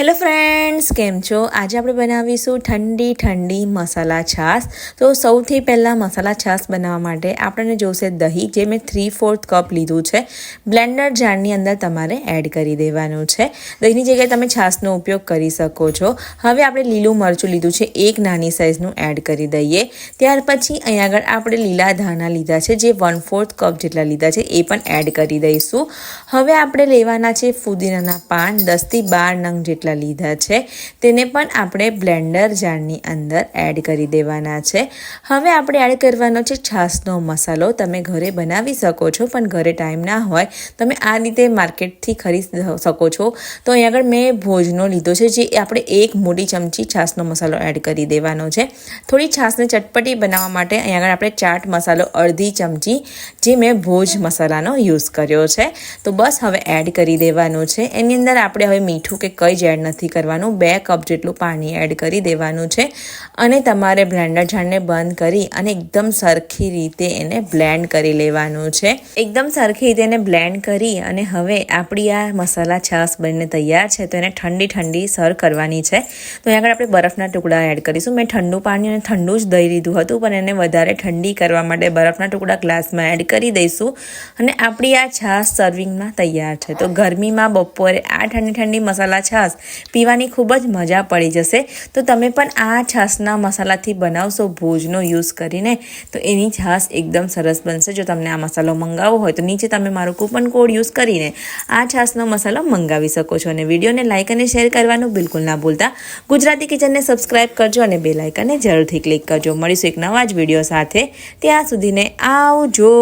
Hello friends કેમ છો? આજે આપણે બનાવીશું ઠંડી ઠંડી મસાલા છાશ. તો સૌથી પહેલાં મસાલા છાશ બનાવવા માટે આપણને જોશે દહીં, જે મેં થ્રી ફોર્થ કપ લીધું છે. બ્લેન્ડર જારની અંદર તમારે એડ કરી દેવાનું છે. દહીંની જગ્યાએ તમે છાશનો ઉપયોગ કરી શકો છો. હવે આપણે લીલું મરચું લીધું છે. એક નાની સાઇઝનું એડ કરી દઈએ. ત્યાર પછી અહીંયા આગળ આપણે લીલા ધાણા લીધા છે, જે વન ફોર્થ કપ જેટલા લીધા છે, એ પણ એડ કરી દઈશું. હવે આપણે લેવાના છે ફુદીનાના પાન દસથી બાર નંગ જેટલા લીધા છે. તેને પણ આપણે બ્લેન્ડર જારની અંદર એડ કરી દેવાના છે. હવે આપણે એડ કરવાનો છે છાશનો મસાલો. તમે ઘરે બનાવી શકો છો, પણ ઘરે ટાઈમ ના હોય. તમે આ રીતે માર્કેટથી ખરીદી શકો છો. તો અહીં આગળ મેં ભોજનો લીધો છે, જે આપણે એક મોટી ચમચી છાશનો મસાલો એડ કરી દેવાનો છે. થોડી છાશને ચટપટી બનાવવા માટે અહીં આગળ આપણે ચાટ મસાલો અડધી ચમચી, જે મેં ભોજ મસાલાનો યુઝ કર્યો છે. તો બસ હવે એડ કરી દેવાનું છે. એની અંદર આપણે હવે મીઠું કે કંઈ જ એડ નથી કરવાનું. બે કપ જેટલું પાણી એડ કરી દેવાનું છે અને તમારે બ્લેન્ડર જારને બંધ કરી અને એકદમ સરખી રીતે એને બ્લેન્ડ કરી લેવાનું છે. એકદમ સરખી રીતે એને બ્લેન્ડ કરી અને હવે આપણી આ મસાલા છાશ બનીને તૈયાર છે તો એને ઠંડી ઠંડી સર્વ કરવાની છે. તો અહીંયા આગળ આપણે બરફના ટુકડા એડ કરીશું. મેં ઠંડુ પાણી અને ઠંડુ જ દહીં લીધું હતું, પણ એને વધારે ઠંડી કરવા માટે બરફના ટુકડા ગ્લાસમાં એડ કરી દઈશું અને આપણી આ છાશ સર્વિંગમાં તૈયાર છે. તો ગરમીમાં બપોરે આ ઠંડી ઠંડી મસાલા છાશ પીવાની ખૂબ જ મજા પડી જશે. તો તમે પણ આ છાશના મસાલાથી બનાવશો ભોજનો યુઝ કરીને, તો એની છાશ એકદમ સરસ બનશે. જો તમને આ મસાલો મંગાવવો હોય તો નીચે તમે મારો કૂપન કોડ યુઝ કરીને આ છાશનો મસાલો મંગાવી શકો છો. અને વિડીયોને લાઇક અને શેર કરવાનું બિલકુલ ના ભૂલતા. ગુજરાતી કિચનને સબસ્ક્રાઇબ કરજો અને બે લાઇકને જરૂરથી ક્લિક કરજો. મળીશું એક નવા જ વીડિયો સાથે. ત્યાં સુધીને આવજો.